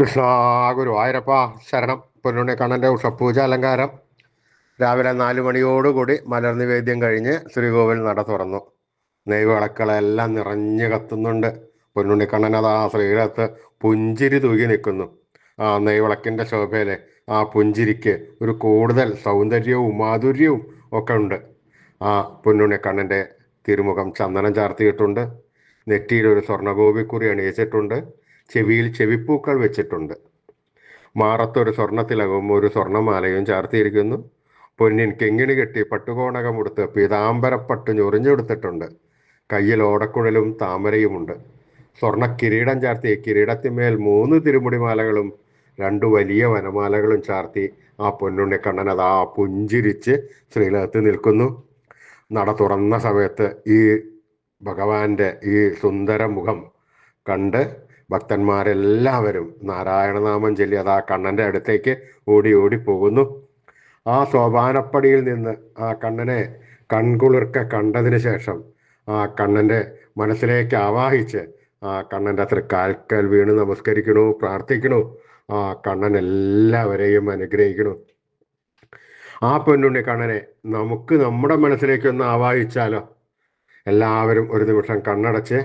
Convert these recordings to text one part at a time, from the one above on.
കൃഷ്ണ ആയിരപ്പ ശരണം. പൊന്നുണ്ണി കണ്ണന്റെ ഉഷപ്പൂജ അലങ്കാരം. രാവിലെ നാല് മണിയോടുകൂടി മലർ നിവേദ്യം കഴിഞ്ഞ് ശ്രീകോവിൽ നട തുറന്നു. നെയ്വിളക്കളെല്ലാം നിറഞ്ഞു കത്തുന്നുണ്ട്. പൊന്നുണ്ണിക്കണ്ണൻ ആ ശ്രീരത്ത് പുഞ്ചിരി തൂകി നിൽക്കുന്നു. ആ നെയ്വിളക്കിന്റെ ശോഭയിലെ ആ പുഞ്ചിരിക്ക് ഒരു കൂടുതൽ സൗന്ദര്യവും മാധുര്യവും ഒക്കെ ഉണ്ട്. ആ പൊന്നുണ്ണിക്കണ്ണന്റെ തിരുമുഖം ചന്ദനം ചാർത്തിയിട്ടുണ്ട്. നെറ്റിയിൽ ഒരു സ്വർണഗോപിക്കുറി അണിയിച്ചിട്ടുണ്ട്. ചെവിയിൽ ചെവിപ്പൂക്കൾ വെച്ചിട്ടുണ്ട്. മാറത്തൊരു സ്വർണത്തിലകവും ഒരു സ്വർണമാലയും ചാർത്തിയിരിക്കുന്നു. പൊന്നിൻ കെങ്ങിണി കെട്ടി പട്ടുകോണകമുടുത്ത് പീതാംബരപ്പട്ട് ഞൊറിഞ്ഞെടുത്തിട്ടുണ്ട്. കയ്യിൽ ഓടക്കുഴലും താമരയുമുണ്ട്. സ്വർണ കിരീടം ചാർത്തി കിരീടത്തിന്മേൽ മൂന്ന് തിരുമുടിമാലകളും രണ്ട് വലിയ വനമാലകളും ചാർത്തി ആ പൊന്നുണ്ണിക്കണ്ണൻ അതാ പുഞ്ചിരിച്ച് ശ്രീലകത്ത് നിൽക്കുന്നു. നട തുറന്ന സമയത്ത് ഈ ഭഗവാന്റെ ഈ സുന്ദര മുഖം കണ്ട് ഭക്തന്മാരെല്ലാവരും നാരായണനാമം ചൊല്ലി അത് ആ കണ്ണന്റെ അടുത്തേക്ക് ഓടി ഓടി പോകുന്നു. ആ സോപാനപ്പടിയിൽ നിന്ന് ആ കണ്ണനെ കൺകുളിർക്ക കണ്ടതിന് ശേഷം ആ കണ്ണന്റെ മനസ്സിലേക്ക് ആവാഹിച്ച് ആ കണ്ണന്റെ അത്ര കാൽക്കൽ വീണ് നമസ്കരിക്കണു പ്രാർത്ഥിക്കണു. ആ കണ്ണൻ എല്ലാവരെയും അനുഗ്രഹിക്കണു. ആ പൊന്നുണ്ണി കണ്ണനെ നമുക്ക് നമ്മുടെ മനസ്സിലേക്കൊന്ന് ആവാഹിച്ചാലോ? എല്ലാവരും ഒരു നിമിഷം കണ്ണടച്ച്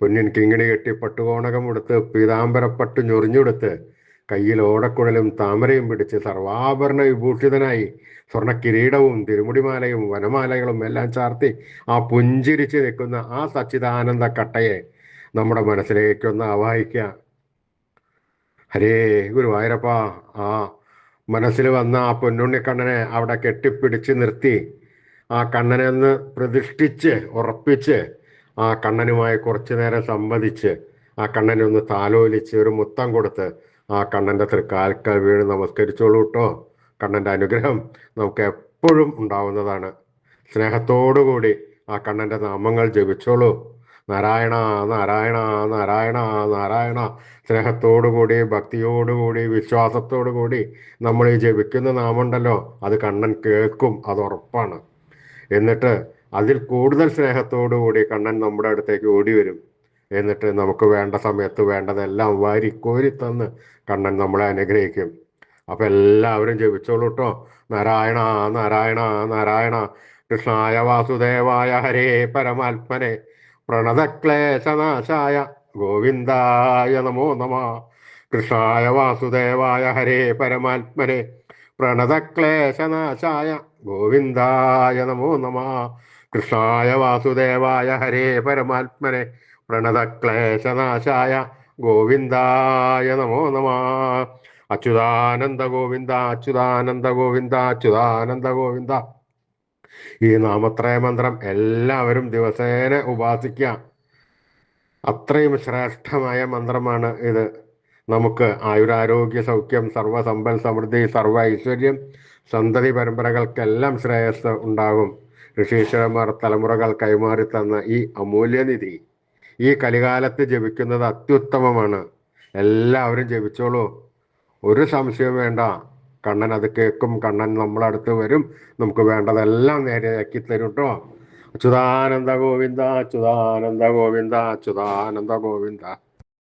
പൊന്നിൻ കിങ്ങിണി കെട്ടി പട്ടുകോണകം ഉടുത്ത് പീതാംബരപ്പട്ട് ഞൊറിഞ്ഞുടുത്ത് കയ്യിൽ ഓടക്കുഴലും താമരയും പിടിച്ച് സർവാഭരണ വിഭൂഷിതനായി സ്വർണ കിരീടവും തിരുമുടിമാലയും വനമാലകളും എല്ലാം ചാർത്തി ആ പുഞ്ചിരിച്ച് നിൽക്കുന്ന ആ സച്ചിദാനന്ദ കട്ടയെ നമ്മുടെ മനസ്സിലേക്കൊന്ന് ആവാഹിക്കുക. ഹരേ ഗുരുവായൂരപ്പ. ആ മനസ്സിൽ വന്ന ആ പൊന്നുണ്ണിക്കണ്ണനെ അവിടെ കെട്ടിപ്പിടിച്ച് നിർത്തി. ആ കണ്ണനെ ഒന്ന് പ്രതിഷ്ഠിച്ച് ഉറപ്പിച്ച് ആ കണ്ണനുമായി കുറച്ചു നേരം സംവദിച്ച് ആ കണ്ണനെ ഒന്ന് താലോലിച്ച് ഒരു മുത്തം കൊടുത്ത് ആ കണ്ണന്റെ തൃക്കാൽക്കൽ വീണ് നമസ്കരിച്ചോളൂ കേട്ടോ കണ്ണന്റെ അനുഗ്രഹം നമുക്ക് എപ്പോഴും ഉണ്ടാവുന്നതാണ്. സ്നേഹത്തോടുകൂടി ആ കണ്ണന്റെ നാമങ്ങൾ ജപിച്ചോളൂ. നാരായണ നാരായണ നാരായണ നാരായണ. സ്നേഹത്തോടുകൂടി ഭക്തിയോടുകൂടി വിശ്വാസത്തോടുകൂടി നമ്മൾ ഈ ജപിക്കുന്ന നാമുണ്ടല്ലോ. അത് കണ്ണൻ കേൾക്കും അത് ഉറപ്പാണ്. എന്നിട്ട് അതിൽ കൂടുതൽ സ്നേഹത്തോടുകൂടി കണ്ണൻ നമ്മുടെ അടുത്തേക്ക് ഓടി വരും. എന്നിട്ട് നമുക്ക് വേണ്ട സമയത്ത് വേണ്ടതെല്ലാം വാരി കോരി തന്ന് കണ്ണൻ നമ്മളെ അനുഗ്രഹിക്കും. അപ്പൊ എല്ലാവരും ജപിച്ചോളൂ കേട്ടോ നാരായണ നാരായണ നാരായണ. കൃഷ്ണായ വാസുദേവായ ഹരേ പരമാത്മനെ. പ്രണതക്ലേശനാശായ ഗോവിന്ദായ നമോ നമ. കൃഷ്ണായ വാസുദേവായ ഹരേ പരമാത്മനെ. പ്രണതക്ലേശനാശായ ഗോവിന്ദായ നമോ നമ. കൃഷ്ണായ വാസുദേവായ ഹരേ പരമാത്മനെ പ്രണതക്ലേശനാശായ ഗോവിന്ദായ നമോ നമ. അച്യുതാനന്ദ ഗോവിന്ദ അച്യുതാനന്ദ ഗോവിന്ദ അച്യുതാനന്ദ ഗോവിന്ദ. ഈ നാമത്രയ മന്ത്രം എല്ലാവരും ദിവസേന ഉപാസിക്കുക. അത്രയും ശ്രേഷ്ഠമായ മന്ത്രമാണ് ഇത്. നമുക്ക് ആയുരാരോഗ്യ സൗഖ്യം സർവസമ്പൽ സമൃദ്ധി സർവ ഐശ്വര്യം സന്തതി പരമ്പരകൾക്കെല്ലാം ശ്രേയസ് ഉണ്ടാകും. ഋഷീശ്വരന്മാർ തലമുറകൾ കൈമാറി തന്ന ഈ അമൂല്യനിധി ഈ കലികാലത്ത് ജപിക്കുന്നത് അത്യുത്തമമാണ്. എല്ലാവരും ജപിച്ചോളൂ. ഒരു സംശയവും വേണ്ട. കണ്ണൻ അത് കേൾക്കും. കണ്ണൻ നമ്മളടുത്ത് വരും. നമുക്ക് വേണ്ടതെല്ലാം നേരെയാക്കി തരും കേട്ടോ അച്യുതാനന്ദ ഗോവിന്ദ അച്യുതാനന്ദ ഗോവിന്ദ അച്യുതാനന്ദ ഗോവിന്ദ.